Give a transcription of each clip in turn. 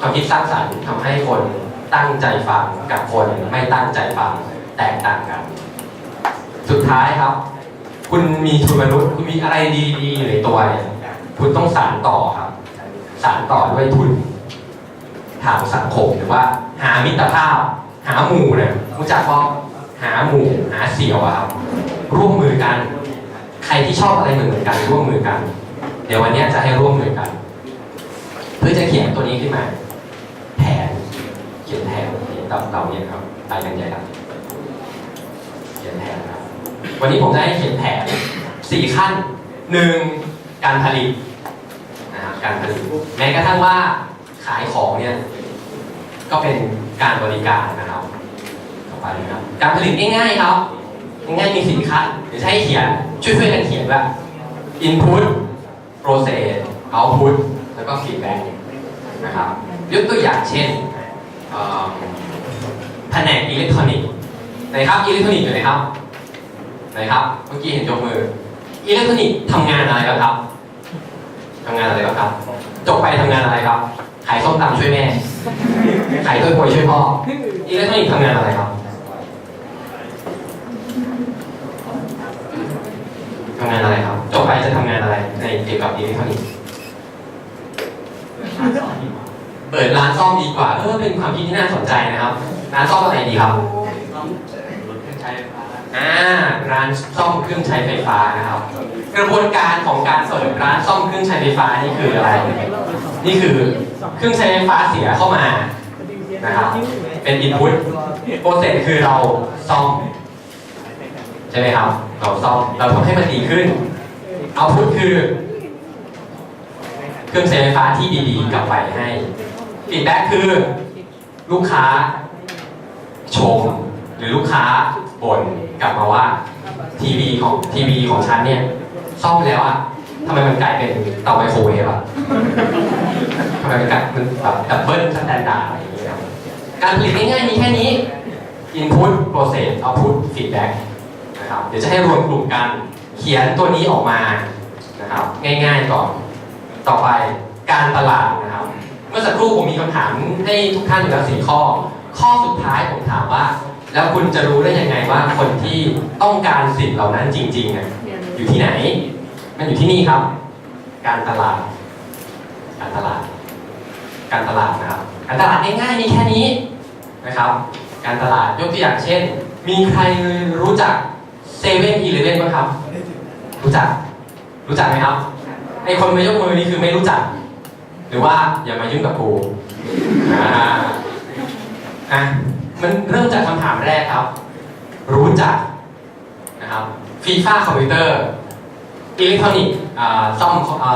ความคิดสร้างสรรค์ทำให้คนตั้งใจฟังกับคนไม่ตั้งใจฟังแตกต่างกัน สุดท้ายครับ คุณมีทุนมนุษย์คุณมีอะไรดีๆอยู่ในตัวเนี่ยคุณต้องสานต่อครับ สานต่อด้วยทุนทางสังคมหรือว่า หามิตรภาพ หาหมู่เนี่ยรู้จักว่าหาหมู่หาเสี่ยวครับ ร่วมมือกัน ใครที่ชอบอะไรเหมือนกันร่วมมือกัน เดี๋ยววันนี้จะให้ร่วมมือกัน เพื่อจะเขียนตัวนี้ขึ้นมา แผนเขียนตับเต่าเนี่ยครับไปกันใหญ่ครับเขียนแผนครับ วันนี้ผมจะให้เขียนแผนสี่ขั้นหนึ่งการผลิตนะครับการผลิตแม้กระทั่งว่าขายของเนี่ยก็เป็นการบริการนะครับต่อไปนะครับ การผลิตง่ายๆครับง่ายๆมีสินค้าเดี๋ยวจะให้เขียนช่วยๆกันเขียนว่า input process output แล้วก็ feedback นะครับยกตัวอย่างเช่นเอ่อ แผนกอิเล็กทรอนิกส์ไหนครับอิเล็กทรอนิกส์อยู่ไหนครับไหนครับ เมื่อกี้เห็นยกมืออิเล็กทรอนิกส์ทำงานอะไรครับ ทำงานอะไรครับ จบไปทำงานอะไรครับ ขายส้มตำช่วยแม่ ขายถ้วยโพยช่วยพ่อ อิเล็กทรอนิกส์ทำงานอะไรครับทำงานอะไรครับ จบไปจะทำงานอะไรในเกี่ยวกับอิเล็กทรอนิกส์เปิดร้านซ่อมดีกว่า เออเป็นความคิดที่น่าสนใจนะครับ ร้านซ่อมอะไรดีครับอ่าร้านซ่อมเครื่องใช้ไฟฟ้านะครับ กระบวนการของการเปิดร้านซ่อมเครื่องใช้ไฟฟ้านี่คืออะไร นี่คือเครื่องใช้ไฟฟ้าเสียเข้ามานะครับเป็น input โปรเซสคือเราซ่อมใช่ไหมครับ เราซ่อมเราทำให้มันดีขึ้นเอาพุทคือ เครื่องใช้ไฟฟ้าที่ดีๆกลับไปให้ฟีดแบ็กคือลูกค้า ชม หรือลูกค้าบ่นกลับมาว่าทีวีของทีวีของฉันเนี่ยซ่อมแล้วอะทำไมมันกลายเป็นเตาไมโครเวฟอะทำไมมันกลายมันแบบดับเบิลสแตนดาร์ดอะไรอย่างเงี้ยการผลิตง่ายๆมีแค่นี้ input process output feedback นะครับเดี๋ยวจะให้รวมกลุ่มกันเขียนตัวนี้ออกมานะครับง่ายๆก่อนต่อไปการตลาดนะครับ เมื่อสักครู่ผมมีคำถามให้ทุกท่านอยู่แล้วสี่ข้อ ข้อสุดท้ายผมถามว่า แล้วคุณจะรู้ได้ยังไงว่าคนที่ต้องการสิ่งเหล่านั้นจริงๆเนี่ยอยู่ที่ไหน มันอยู่ที่นี่ครับ การตลาด การตลาด การตลาดนะครับ การตลาดง่ายๆมีแค่นี้นะครับ การตลาดยกตัวอย่างเช่น มีใครรู้จักเซเว่นอีเลเว่นบ้างครับ รู้จัก รู้จักไหมครับไอคนมายกมือนี่คือไม่รู้จัก หรือว่าอย่ามายุ่งกับกูอ่า อะมันเริ่มจากคำถามแรกครับ รู้จักนะครับฟีฟ่าคอมพิวเตอร์อิเล็กทรอนิกส์ซ่อม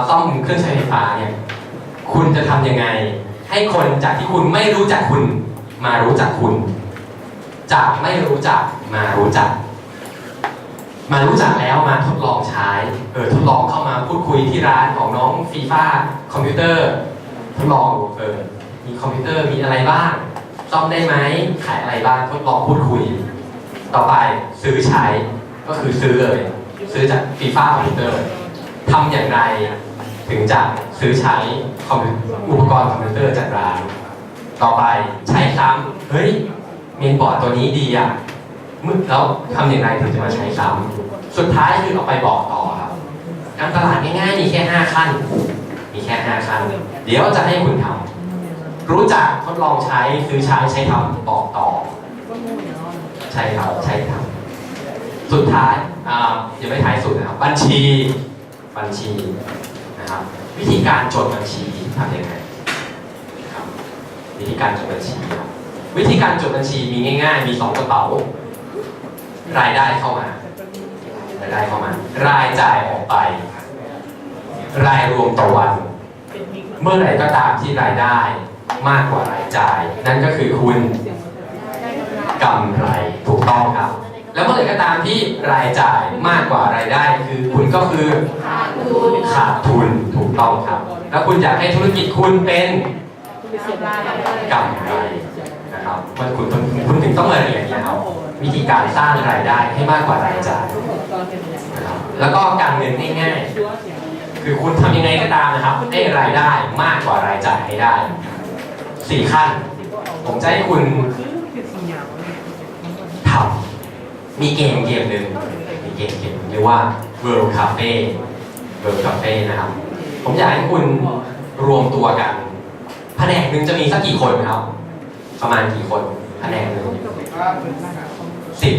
ซ่อมเครื่องใช้ไฟฟ้าเนี่ยคุณจะทำยังไง ให้คนจากที่คุณไม่รู้จักคุณมารู้จักคุณ จากไม่รู้จักมารู้จัก มารู้จักแล้วมาทดลองใช้เออทดลองเข้ามาพูดคุยที่ร้านของน้องฟีฟ่าคอมพิวเตอร์ทดลองเออมีคอมพิวเตอร์มีอะไรบ้าง ซ่อมได้ไหมขายอะไรบ้างทดลองพูดคุย ต่อไปซื้อใช้ก็คือซื้อเลย ซื้อจากฟีฟ่าคอมพิวเตอร์ทำอย่างไรถึงจะซื้อใช้คอมพิวอุปกรณ์คอมพิวเตอร์จากร้าน ต่อไปใช้ซ้ำเฮ้ยเมนบอร์ดตัวนี้ดีอะมึงแล้วทำอย่างไรถึงจะมาใช้ซ้ำสุดท้ายคือเอาไปบอกต่อครับการตลาดง่ายๆมีแค่ 5 ขั้น มีแค่ 5 ขั้น เดี๋ยวจะให้คุณทำ รู้จักทดลองใช้ซื้อใช้ใช้ทำบอกต่อ ใช่ครับใช่ครับสุดท้ายอ่ายังไม่ท้ายสุดนะครับ บัญชีบัญชีนะครับ วิธีการจดบัญชีทำยังไงครับวิธีการจดบัญชีครับวิธีการจดบัญชีมีง่าย ๆ มีสองกระเป๋ารายได้เข้ามารายได้เข้ามารายจ่ายออกไป รายรวมต่อวัน เมื่อไหร่ก็ตามที่รายได้ มากกว่ารายจ่าย นั่นก็คือคุณกำไรถูกต้องครับ แล้วเมื่อไหร่ก็ตามที่รายจ่ายมากกว่ารายได้ คือคุณก็คือขาดทุนขาดทุนถูกต้องครับ แล้วคุณอยากให้ธุรกิจคุณเป็นกำไรนะครับมันคุณคุณคุณถึงต้องมาเรียนนะครับวิธีการสร้างรายได้ให้มากกว่ารายจ่ายนะครับแล้วก็การเงินง่ายๆคือคุณทำยังไงก็ตามนะครับให้รายได้มากกว่ารายจ่ายให้ได้ สี่ขั้น ผมจะให้คุณทำมีเกมเกมหนึ่งมีเกมเกมหนึ่งเรียกว่า World Cafe World Cafe นะครับ ผมอยากให้คุณรวมตัวกันแผนกหนึ่งจะมีสักกี่คนครับ ประมาณกี่คนแผนกหนึ่งสิบ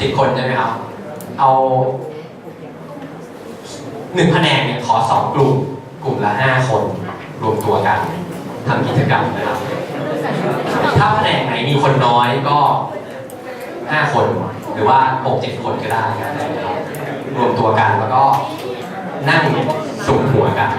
สิบคนใช่ไหมครับ เอาหนึ่งแผนกเนี่ยขอสองกลุ่ม กลุ่มละห้าคน รวมตัวกัน ทำกิจกรรมนะครับ ถ้าแผนกไหนมีคนน้อยก็ 5 คนหรือว่า 6 7 คนก็ได้นะครับรวมตัวกันแล้วก็นั่งสุ่มหัวกัน